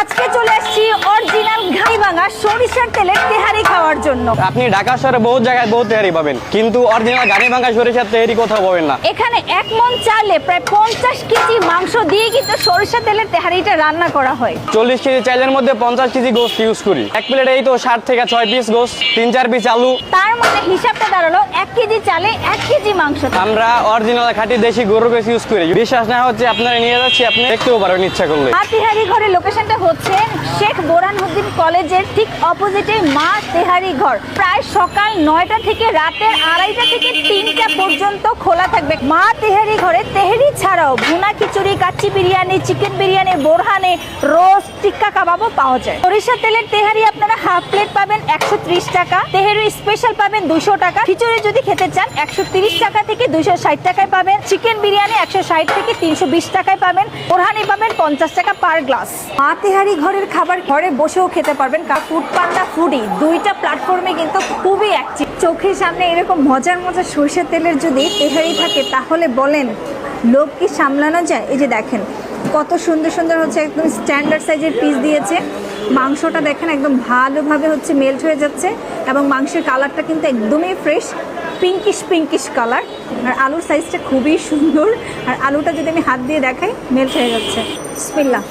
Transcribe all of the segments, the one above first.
আজকে চলে আসছি অরিজিনাল ঘাই সরিষার তেলের তেহারি খাওয়ার জন্য। আপনি ঢাকা শহরে বহুত জায়গায় বহুত তেহারি পাবেন কিন্তু অরিজিনাল গাড়ি সরিষার তেহারি কোথাও পাবেন না। এখানে এক মন চালে প্রায় পঞ্চাশ কেজি মাংস দিয়ে কিন্তু সরিষা তেলের তেহারিটা রান্না করা হয়। চল্লিশ কেজি চাইলের মধ্যে পঞ্চাশ কেজি গোস্ত ইউজ করি। এক প্লেটে এই তো ষাট থেকে ছয় পিস গোস্ত তিন চার পিস আলু। তার মানে হিসাবটা দাঁড়াল এক কেজি চালে এক কেজি মাংস। আমরা অরিজিনাল খাঁটি দেশি গরুর গোস ইউজ করি। বিশ্বাস না হচ্ছে আপনারা নিয়ে যাচ্ছি আপনি দেখতেও পারবেন ইচ্ছা করলে। মা তেহারি ঘরের লোকেশনটা হচ্ছে শেখ বোরানউদ্দিন কলেজের ঠিক অপোজিটে মা তেহারি ঘর। প্রায় সকাল নয়টা থেকে রাতের আড়াইটা থেকে তিনটা পর্যন্ত খোলা থাকবে। মা তেহারি ঘরে তেহারি ছাড়াও ভুনা খিচুড়ি, কাচ্চি বিরিয়ানি, চিকেন বিরিয়ানি, বোরহানে রোস্ট, টিক্কা কাবাবও পাওয়া যায়। সরিষার তেলের তেহারি আপনারা হাফ প্লেট পাবেন একশো ত্রিশ টাকা। তেহারি স্পেশাল পাবেন দুশো টাকা। খিচুড়ি যদি খেতে চান একশো টাকা থেকে দুশো টাকায় পাবেন। চিকেন বিরিয়ানি একশো ষাট থেকে তিনশো বিশ টাকায় পাবেন। বোরহানি পাবেন পঞ্চাশ টাকা পার গ্লাস। মা তেহারি ঘরের খাবার ঘরে বসেও খেতে পারবেন ফুড পান্ডা ফুডি দুইটা প্ল্যাটফর্মে কিন্তু খুবই অ্যাক্টিভ চোখের সামনে এরকম মজার মজার সরষের তেলের যদি তেহারি থাকে, তাহলে বলেন লোক কি সামলানো যায়? এই যে দেখেন, কত সুন্দর সুন্দর হচ্ছে একদম স্ট্যান্ডার্ড সাইজের পিস দিয়েছে। মাংসটা দেখেন একদম ভালোভাবে হচ্ছে মেল্ট হয়ে যাচ্ছে এবং মাংসের কালারটা কিন্তু একদমই ফ্রেশ পিঙ্কিশ পিঙ্কিশ কালার আর আলুর সাইজটা খুবই সুন্দর। আর আলুটা যদি আমি হাত দিয়ে দেখাই মেল্ট হয়ে যাচ্ছে। বিসমিল্লাহ।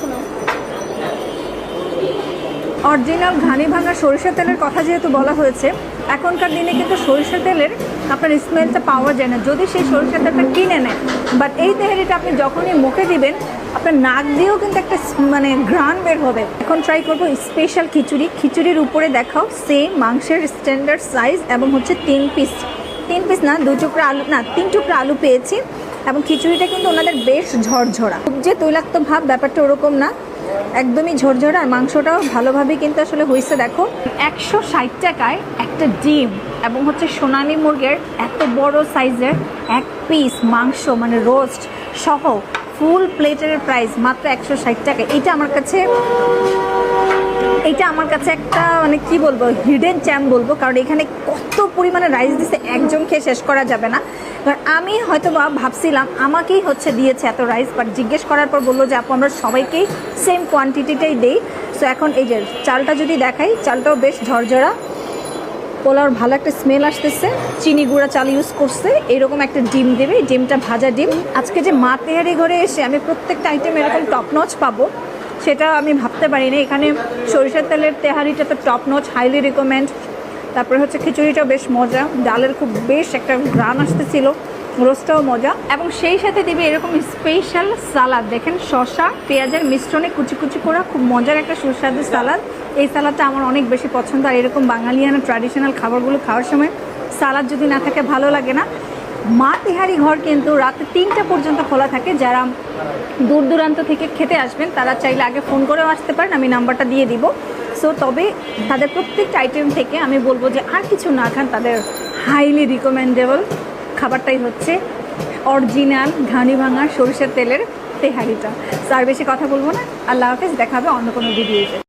অরিজিনাল ঘানি ভাঙা সরিষা তেলের কথা যেহেতু বলা হয়েছে, এখনকার দিনে কিন্তু সরিষা তেলের আপনার স্মেলটা পাওয়া যায় না। যদি সেই সরিষা তেলটা কিনে নেয় বাট এই তেহারিটা আপনি যখনই মুখে দিবেন, আপনার নাক দিয়েও কিন্তু একটা মানে ঘ্রাণ বের হবে। এখন ট্রাই করব স্পেশাল খিচুড়ি। খিচুড়ির উপরে দেখাও সেম মাংসের স্ট্যান্ডার্ড সাইজ এবং হচ্ছে তিন পিস তিন পিস না, দু টুকরা আলু, না, তিন টুকরা আলু পেয়েছি। এবং খিচুড়িটা কিন্তু ওনাদের বেশ ঝরঝরা। খুব যে তৈলাক্ত ভাব, ব্যাপারটা ওরকম না। একদমই ঝরঝরা, আর মাংসটাও ভালোভাবে কিন্তু আসলে হয়েছে দেখো। একশো ষাট টাকায় একটা ডিম এবং হচ্ছে সোনালী মুরগের এত বড় সাইজের এক পিস মাংস মানে রোস্ট সহ ফুল প্লেটের প্রাইস মাত্র একশো ষাট টাকা এটা আমার কাছে এটা আমার কাছে একটা মানে কি বলব হিডেন চ্যাম্প বলব, কারণ এখানে কত পরিমাণে রাইস দিছে, একজন খেয়ে শেষ করা যাবে না। এবার আমি হয়তো বা ভাবছিলাম, আমাকেই হচ্ছে দিয়েছে এত রাইস বাট জিজ্ঞেস করার পর বলল যে, আপু, আমরা সবাইকেই সেম কোয়ান্টিটিটাই দেই। সো এখন এই যে চালটা যদি দেখাই, চালটাও বেশ ঝরঝরা। পোলাওর ভালো একটা স্মেল আসতেছে। চিনি গুঁড়া চাল ইউজ করছে। এরকম একটা ডিম দেবে, ডিমটা ভাজা ডিম। আজকে যে মা তেহারি ঘরে এসে আমি প্রত্যেকটা আইটেম এরকম টপ নচ পাবো। সেটা আমি ভাবতে পারিনি। এখানে সরিষার তেলের তেহারিটা তো টপ নচ হাইলি রিকমেন্ড তারপরে হচ্ছে খিচুড়িটাও বেশ মজা। ডালের খুব বেশ একটা গ্রান আসতেছিল, রোস্টটাও মজা। এবং সেই সাথে দিবে এরকম স্পেশাল সালাদ দেখেন শশা পেঁয়াজের মিশ্রণে কুচি কুচি করা খুব মজার একটা সুস্বাদু সালাদ এই সালাদটা আমার অনেক বেশি পছন্দ। আর এরকম বাঙালিয়ানা ট্র্যাডিশনাল খাবারগুলো খাওয়ার সময় সালাদ যদি না থাকে ভালো লাগে না। মা তেহারি ঘর কিন্তু রাতে তিনটা পর্যন্ত খোলা থাকে। যারা দূর দূরান্ত থেকে খেতে আসবেন, তারা চাইলে আগে ফোন করেও আসতে পারেন, আমি নাম্বারটা দিয়ে দিব। সো তবে তাদের প্রত্যেকটা আইটেম থেকে আমি বলব যে আর কিছু না খান, তাদের হাইলি রিকমেন্ডেবল খাবারটাই হচ্ছে অরিজিনাল ঘানি ভাঙা সরিষার তেলের তেহারিটা। তার বেশি কথা বলব না। আল্লাহ হাফেজ দেখাবে অন্য কোনো ভিডিওতে